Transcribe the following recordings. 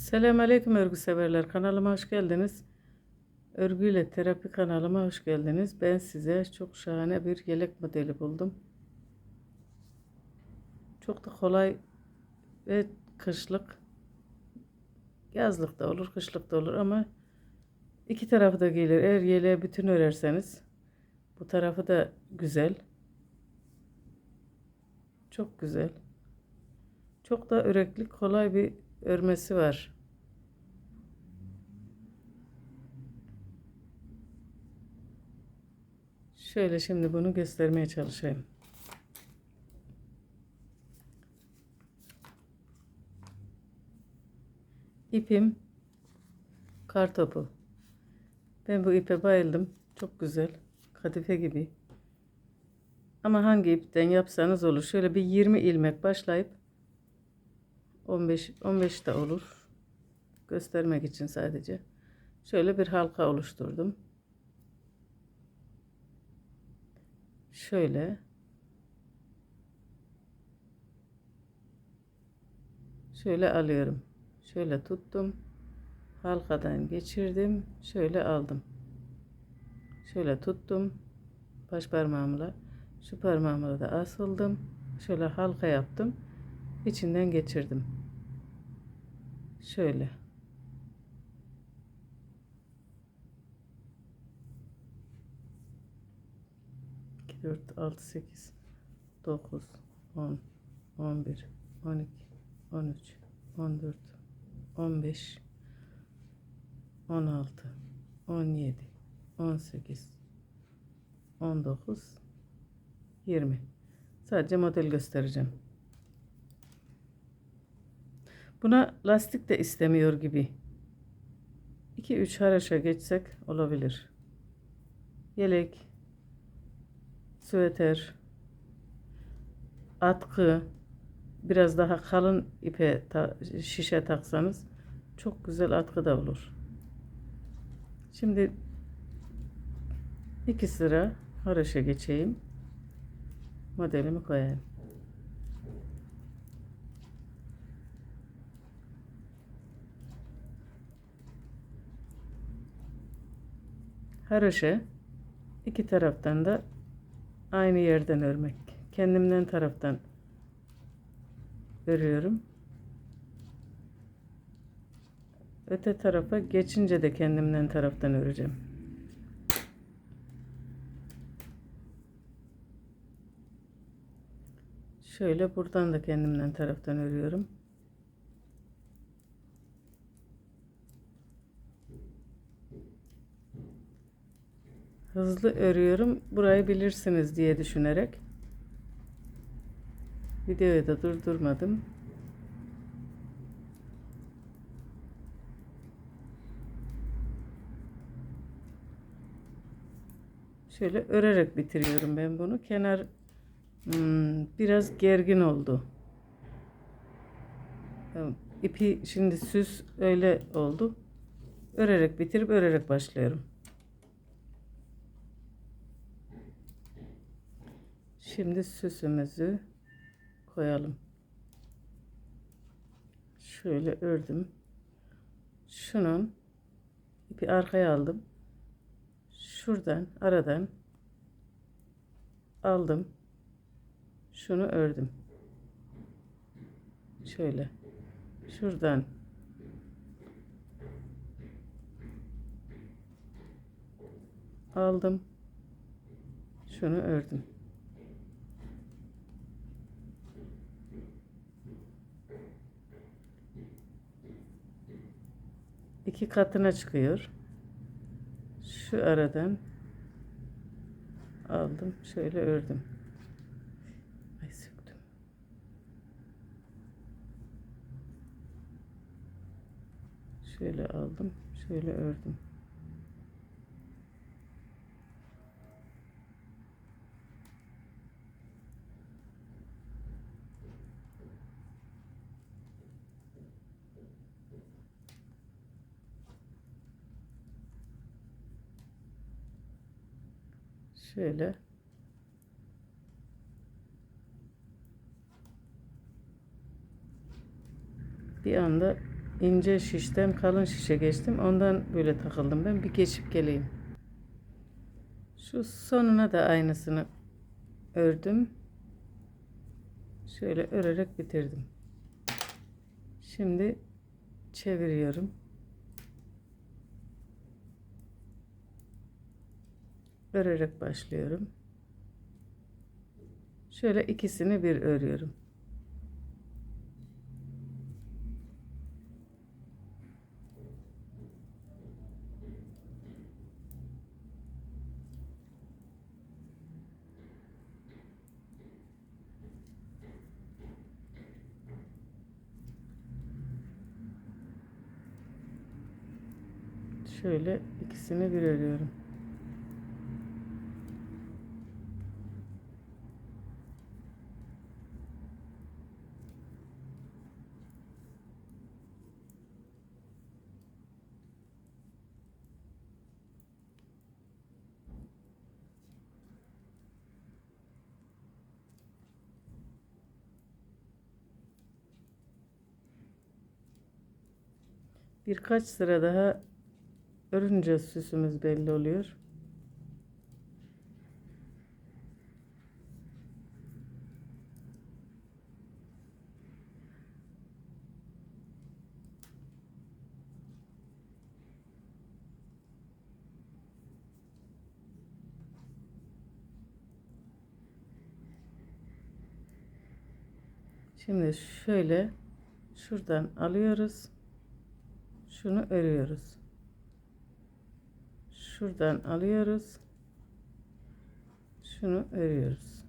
Selamünaleyküm örgü severler. Kanalıma hoş geldiniz. Örgüyle terapi kanalıma hoş geldiniz. Ben size çok şahane bir yelek modeli buldum. Çok da kolay ve kışlık. Yazlık da olur, kışlık da olur ama iki tarafı da gelir. Eğer yeleği bütün örerseniz bu tarafı da güzel. Çok güzel. Çok da öreklik kolay bir örmesi var. Şöyle şimdi bunu göstermeye çalışayım. İpim kartopu. Ben bu ipe bayıldım. Çok güzel. Kadife gibi. Ama hangi ipten yapsanız olur. Şöyle bir 20 ilmek başlayıp 15 15 de olur. Göstermek için sadece. Şöyle bir halka oluşturdum. Şöyle. Şöyle alıyorum. Şöyle tuttum. Halkadan geçirdim. Şöyle aldım. Şöyle tuttum. Baş parmağımla. Şu parmağımla da asıldım. Şöyle halka yaptım. İçinden geçirdim. Şöyle. Dört, altı, sekiz, dokuz, on, on bir, on iki, on üç, on dört, on beş, on altı, on yedi, on sekiz, on dokuz, yirmi. Sadece model göstereceğim. Buna lastik de istemiyor gibi. 2-3 haraşa geçsek olabilir. Yelek, süveter, atkı, biraz daha kalın ipe ta- şişe taksanız çok güzel atkı da olur. Şimdi iki sıra haraşa geçeyim. Modelimi koyayım. Haroşa iki taraftan da aynı yerden örmek. Kendimden taraftan örüyorum. Öte tarafa geçince de kendimden taraftan öreceğim. Şöyle buradan da kendimden taraftan örüyorum. Hızlı örüyorum. Burayı bilirsiniz diye düşünerek. Videoyu da durdurmadım. Şöyle örerek bitiriyorum ben bunu. Kenar hmm, biraz gergin oldu. İpi şimdi süs öyle oldu. Örerek bitirip örerek başlıyorum. Şimdi süsümüzü koyalım. Şöyle ördüm. Şunun ipi arkaya aldım. Şuradan aradan aldım. Şunu ördüm. Şöyle. Şuradan aldım. Şunu ördüm. İki katına çıkıyor. Şu aradan aldım. Şöyle ördüm. Ay söktüm. Şöyle aldım. Şöyle ördüm. Şöyle. Bir anda ince şişten kalın şişe geçtim. Ondan böyle takıldım ben. Bir geçip geleyim. Şu sonuna da aynısını ördüm. Şöyle örerek bitirdim. Şimdi çeviriyorum. Örerek başlıyorum. Şöyle ikisini bir örüyorum. Şöyle ikisini bir örüyorum. Birkaç sıra daha örünce süsümüz belli oluyor. Şimdi şöyle şuradan alıyoruz. Şunu örüyoruz. Şuradan alıyoruz. Şunu örüyoruz.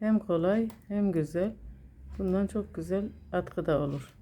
Hem kolay hem güzel. Bundan çok güzel atkı da olur.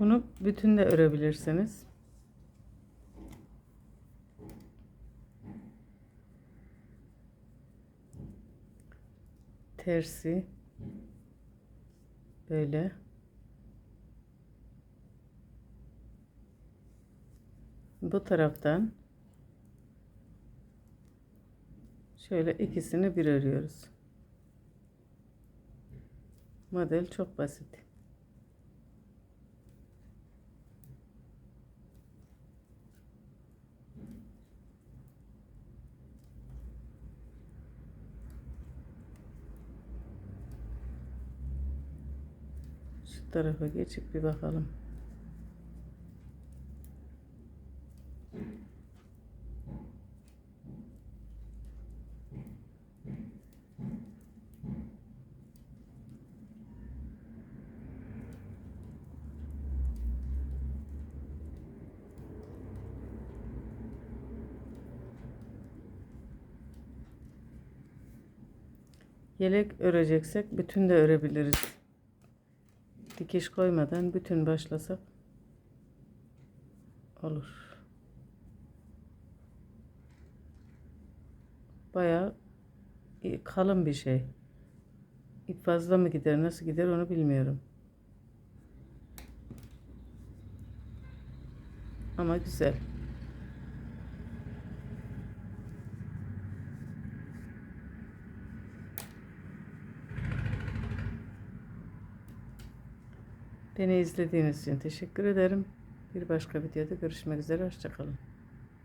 Bunu bütün de örebilirsiniz. Tersi böyle bu taraftan şöyle ikisini bir örüyoruz. Model çok basit. Şu tarafa geçip bir bakalım. Yelek öreceksek bütün de örebiliriz. Dikiş koymadan bütün başlasak olur. Bayağı kalın bir şey. İp fazla mı gider, nasıl gider onu bilmiyorum. Ama güzel. Beni izlediğiniz için teşekkür ederim. Bir başka videoda görüşmek üzere. Hoşçakalın.